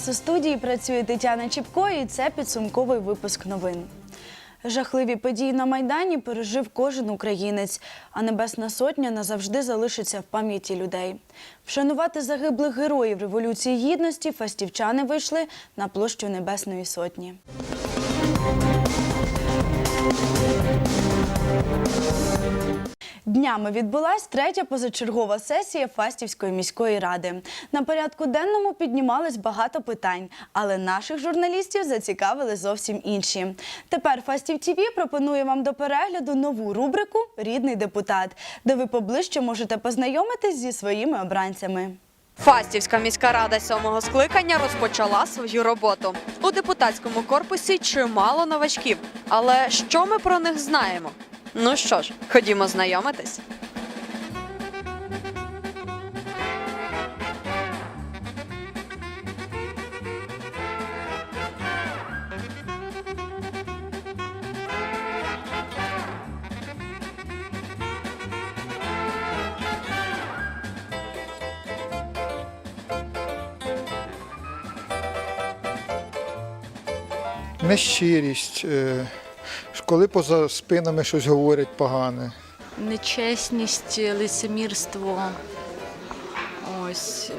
нас у студії працює Тетяна Чіпко, і це підсумковий випуск новин. Жахливі події на Майдані пережив кожен українець, а Небесна Сотня назавжди залишиться в пам'яті людей. Вшанувати загиблих героїв Революції Гідності фастівчани вийшли на площу Небесної Сотні. Днями відбулась третя позачергова сесія Фастівської міської ради. На порядку денному піднімалось багато питань, але наших журналістів зацікавили зовсім інші. Тепер Фастів ТІВІ пропонує вам до перегляду нову рубрику Рідний депутат, де ви поближче можете познайомитись зі своїми обранцями. Фастівська міська рада сьомого скликання розпочала свою роботу. У депутатському корпусі чимало новачків. Але що ми про них знаємо? Ну що ж, ходімо знайомитись. нещирість, е, коли поза спинами щось говорять погане. Нечесність, лицемірство. Ось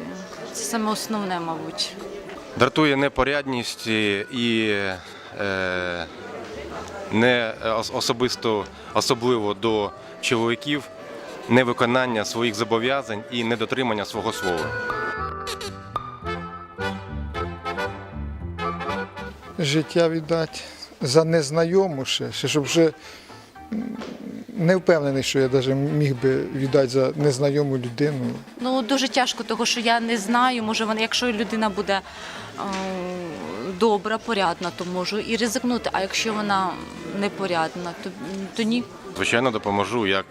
це саме основне, мабуть. Дратує непорядність і е, не особисто особливо до чоловіків невиконання своїх зобов'язань і недотримання свого слова. Життя віддати за незнайому ще, ще щоб вже не впевнений, що я навіть міг би віддати за незнайому людину. Ну дуже тяжко, тому що я не знаю. Може, вона, якщо людина буде е, добра, порядна, то можу і ризикнути. А якщо вона непорядна, то, то ні. Звичайно, допоможу, як,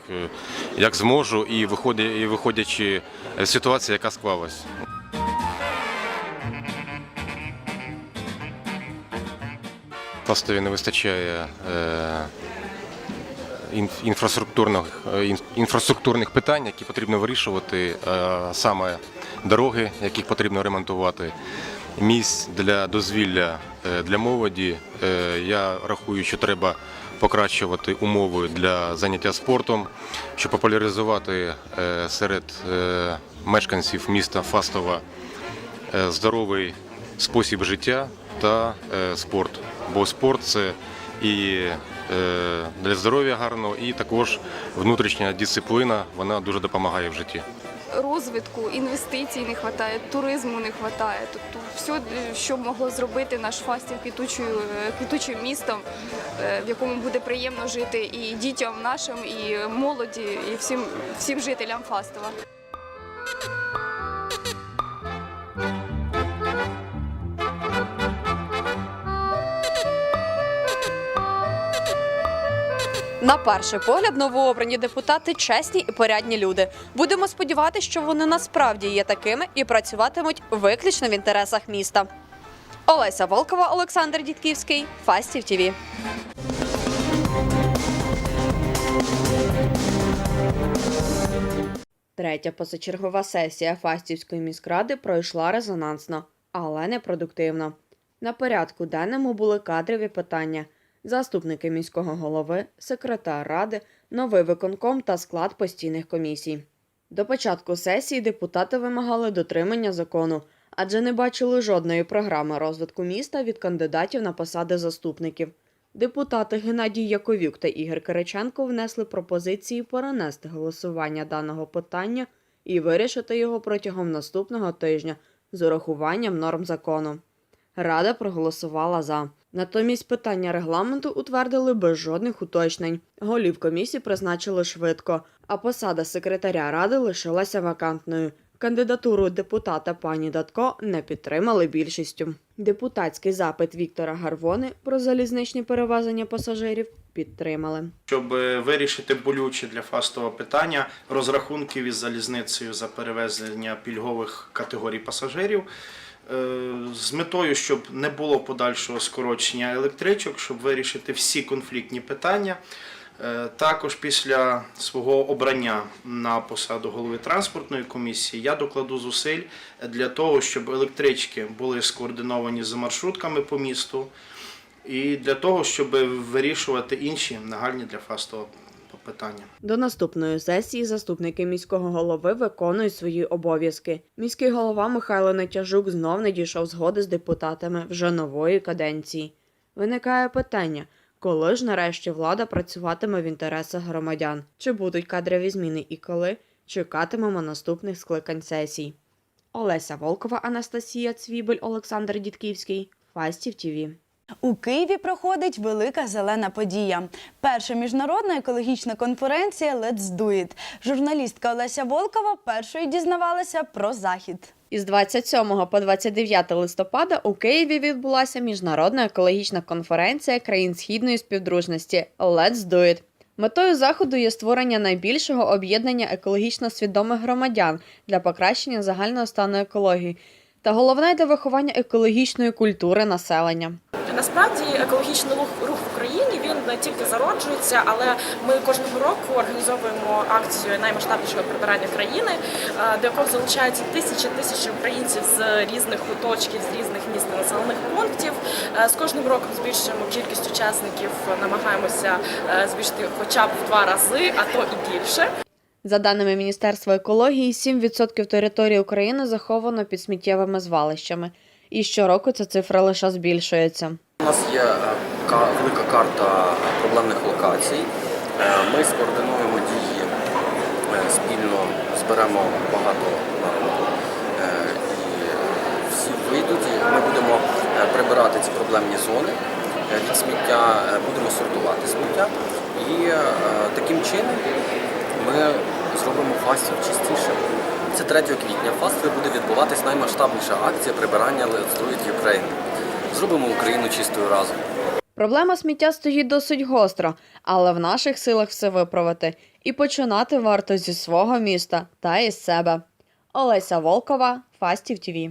як зможу, і, виходя, і виходячи з ситуації, яка склалась. Фастові не вистачає е, інф- інфраструктурних, е, інфраструктурних питань, які потрібно вирішувати, е, саме дороги, яких потрібно ремонтувати, місць для дозвілля для молоді. Я рахую, що треба покращувати умови для заняття спортом, щоб популяризувати серед мешканців міста Фастова здоровий спосіб життя та спорт. Бо спорт це і е, для здоров'я гарно, і також внутрішня дисципліна вона дуже допомагає в житті. розвитку, інвестицій не вистачає, туризму не вистачає. Тобто все, що могло зробити наш Фастів квітучою, е, квітучим містом, е, в якому буде приємно жити і дітям нашим, і молоді, і всім, всім жителям Фастова. На перший погляд, новообрані депутати чесні і порядні люди. Будемо сподіватися, що вони насправді є такими і працюватимуть виключно в інтересах міста. Олеся Волкова, Олександр Дідківський, Фастів ТІВІ. Третя позачергова сесія Фастівської міськради пройшла резонансно, але непродуктивно. На порядку денному були кадрові питання, заступники міського голови, секретар ради, новий виконком та склад постійних комісій. До початку сесії депутати вимагали дотримання закону, адже не бачили жодної програми розвитку міста від кандидатів на посади заступників. Депутати Геннадій Яковюк та Ігор Кириченко внесли пропозиції перенести голосування даного питання і вирішити його протягом наступного тижня з урахуванням норм закону. Рада проголосувала за. Натомість питання регламенту утвердили без жодних уточнень. Голів комісії призначили швидко, а посада секретаря ради лишилася вакантною. Кандидатуру депутата пані Датко не підтримали більшістю. Депутатський запит Віктора Гарвони про залізничні перевезення пасажирів підтримали. щоб е, вирішити болюче для фастового питання розрахунків із залізницею за перевезення пільгових категорій пасажирів. Е, З метою, щоб не було подальшого скорочення електричок, щоб вирішити всі конфліктні питання, Е, Також після свого обрання на посаду голови транспортної комісії я докладу зусиль для того, щоб електрички були скоординовані з маршрутками по місту, і для того, щоб вирішувати інші нагальні для Фастова питання. До наступної сесії заступники міського голови виконують свої обов'язки. Міський голова Михайло Нетяжук знов не дійшов згоди з депутатами вже нової каденції. Виникає питання, коли ж нарешті влада працюватиме в інтересах громадян? Чи будуть кадрові зміни і коли? Чекатимемо наступних скликань сесій. Олеся Волкова, Анастасія Цвібель, Олександр Дідківський. Фастів ТІВІ. У Києві проходить велика зелена подія. Перша міжнародна екологічна конференція Let's Do It. Журналістка Олеся Волкова першою дізнавалася про захід. Із 27 по 29 листопада у Києві відбулася міжнародна екологічна конференція країн східної співдружності Let's Do It. Метою заходу є створення найбільшого об'єднання екологічно свідомих громадян для покращення загального стану екології та головне для виховання екологічної культури населення. Насправді екологічний рух, в Україні він не тільки зароджується, але ми кожного року організовуємо акцію наймасштабнішого прибирання країни, е, до якого залучаються тисячі тисячі українців з різних куточків, з різних міст та населених пунктів. Е, З кожним роком збільшуємо кількість учасників, намагаємося е, збільшити хоча б в два рази, а то і більше. За даними Міністерства екології, 7% території України заховано під сміттєвими звалищами. І щороку ця цифра лише збільшується. У нас є е, велика карта проблемних локацій. Е, Ми скоординуємо дії е, спільно, зберемо багато народу і всі вийдуть. Ми будемо прибирати ці проблемні зони від сміття, будемо сортувати сміття. І таким чином ми зробимо фастів чистішим. Це 3 квітня. В буде відбуватись наймасштабніша акція прибирання Let's Do It Ukraine. Зробимо Україну чистою разом. Проблема сміття стоїть досить гостро, але в наших силах все виправити. І починати варто зі свого міста та із себе. Олеся Волкова, Фастів ТІВІ.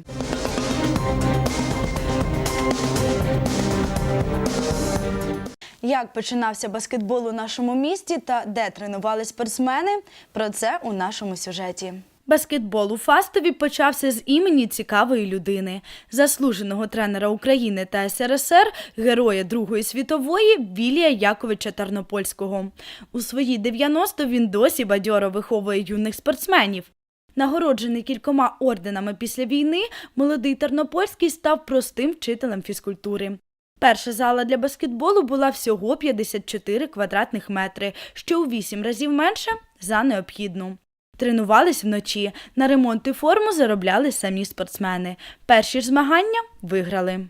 Як починався баскетбол у нашому місті та де тренували спортсмени? Про це у нашому сюжеті. Баскетбол у Фастові почався з імені цікавої людини, заслуженого тренера України та СРСР, героя Другої світової Вілія Яковича Тарнопольського. У свої 90 він досі бадьоро виховує юних спортсменів. Нагороджений кількома орденами після війни, молодий Тернопольський став простим вчителем фізкультури. Перша зала для баскетболу була всього 54 квадратних метри, що у 8 разів менше за необхідну. Тренувались вночі. На ремонт і форму заробляли самі спортсмени. Перші ж змагання виграли.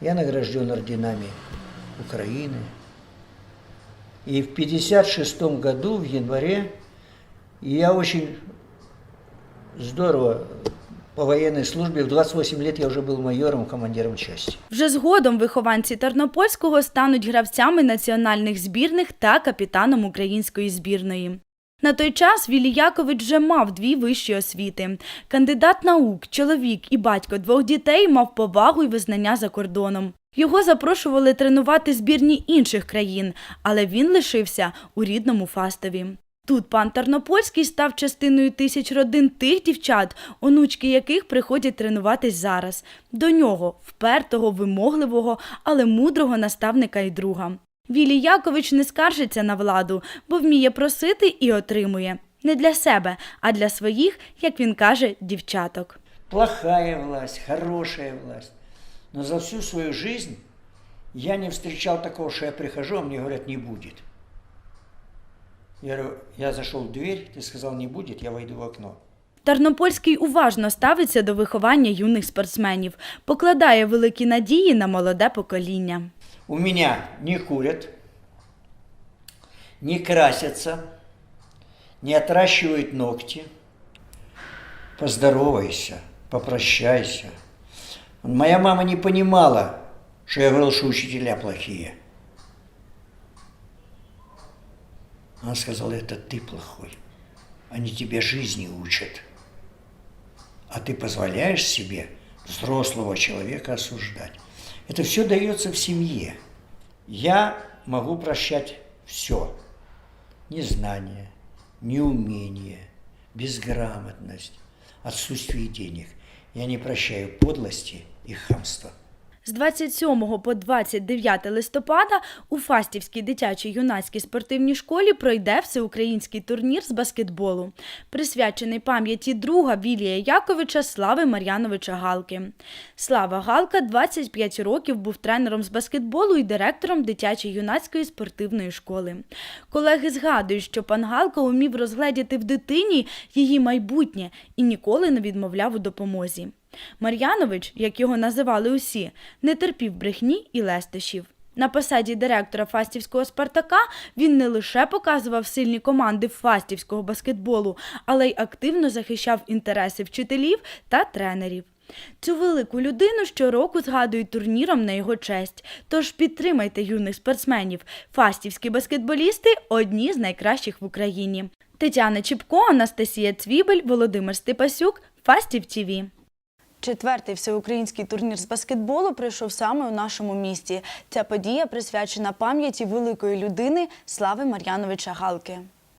Я награжден орденами Украины. И в 1956 году, в январе, я очень здорово по военной службе, в 28 лет я уже был майором, командиром части. Вже згодом вихованці Тернопольського стануть гравцями національних збірних та капітаном української збірної. На той час Вілій Якович вже мав дві вищі освіти. Кандидат наук, чоловік і батько двох дітей мав повагу і визнання за кордоном. Його запрошували тренувати збірні інших країн, але він лишився у рідному Фастові. Тут пан Тарнопольський став частиною тисяч родин тих дівчат, онучки яких приходять тренуватись зараз. До нього впертого, вимогливого, але мудрого наставника і друга. Вілій Якович не скаржиться на владу, бо вміє просити і отримує. Не для себе, а для своїх, як він каже, дівчаток. Плохая власть, хорошая власть. Но за всю свою жизнь я не встречал такого, что я прихожу, а мне говорят, не будет. Я говорю, я зашел в дверь, ты сказал, не будет, я войду в окно. Тарнопольський уважно ставиться до виховання юних спортсменів, покладає великі надії на молоде покоління. У меня не курят, не красятся, не отращивают ногти. Поздоровайся, попрощайся. Моя мама не понимала, что я говорил, что учителя плохие. Она сказала, это ты плохой. Они тебя жизни учат. А ты позволяешь себе взрослого человека осуждать. Это все дается в семье. Я могу прощать все. незнание, неумение, безграмотность, отсутствие денег. Я не прощаю подлости и хамства. З 27 по 29 листопада у Фастівській дитячій юнацькій спортивній школі пройде всеукраїнський турнір з баскетболу, присвячений пам'яті друга Вілія Яковича Слави Мар'яновича Галки. Слава Галка 25 років був тренером з баскетболу і директором дитячої юнацької спортивної школи. Колеги згадують, що пан Галка умів розгледіти в дитині її майбутнє і ніколи не відмовляв у допомозі. Мар'янович, як його називали усі, не терпів брехні і лестощів. На посаді директора Фастівського Спартака він не лише показував сильні команди фастівського баскетболу, але й активно захищав інтереси вчителів та тренерів. Цю велику людину щороку згадують турніром на його честь. Тож підтримайте юних спортсменів. Фастівські баскетболісти одні з найкращих в Україні. Тетяна Чіпко, Анастасія Цвібель, Володимир Степасюк, Фастів ТІВІ. Четвертий всеукраїнський турнір з баскетболу пройшов саме у нашому місті. Ця подія присвячена пам'яті великої людини Слави Мар'яновича Галки.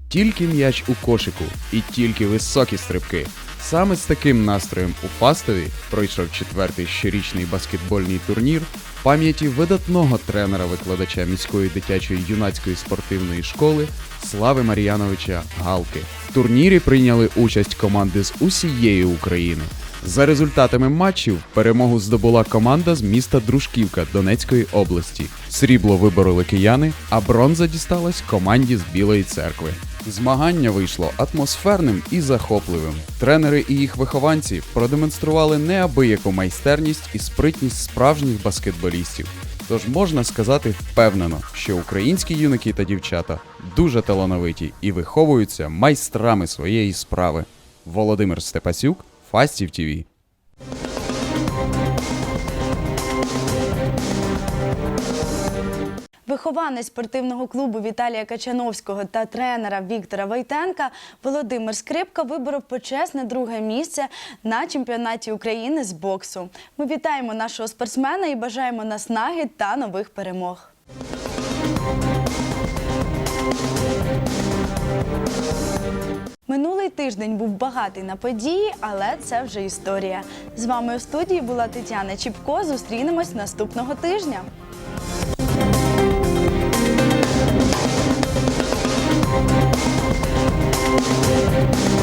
Тільки м'яч у кошику і тільки високі стрибки. Саме з таким настроєм у Фастові пройшов четвертий щорічний баскетбольний турнір пам'яті видатного тренера-викладача міської дитячої юнацької спортивної школи Слави Мар'яновича Галки. В турнірі прийняли участь команди з усієї України. За результатами матчів перемогу здобула команда з міста Дружківка Донецької області. Срібло вибороли кияни, а бронза дісталась команді з Білої церкви. Змагання вийшло атмосферним і захопливим. Тренери і їх вихованці продемонстрували неабияку майстерність і спритність справжніх баскетболістів. Тож можна сказати впевнено, що українські юнаки та дівчата дуже талановиті і виховуються майстрами своєї справи. Володимир Степасюк, Фастів ТІВІ. Вихованець спортивного клубу Віталія Качановського та тренера Віктора Войтенка Володимир Скрипка виборов почесне друге місце на чемпіонаті України з боксу. Ми вітаємо нашого спортсмена і бажаємо наснаги та нових перемог. Минулий тиждень був багатий на події, але це вже історія. З вами у студії була Тетяна Чіпко. Зустрінемось наступного тижня. We'll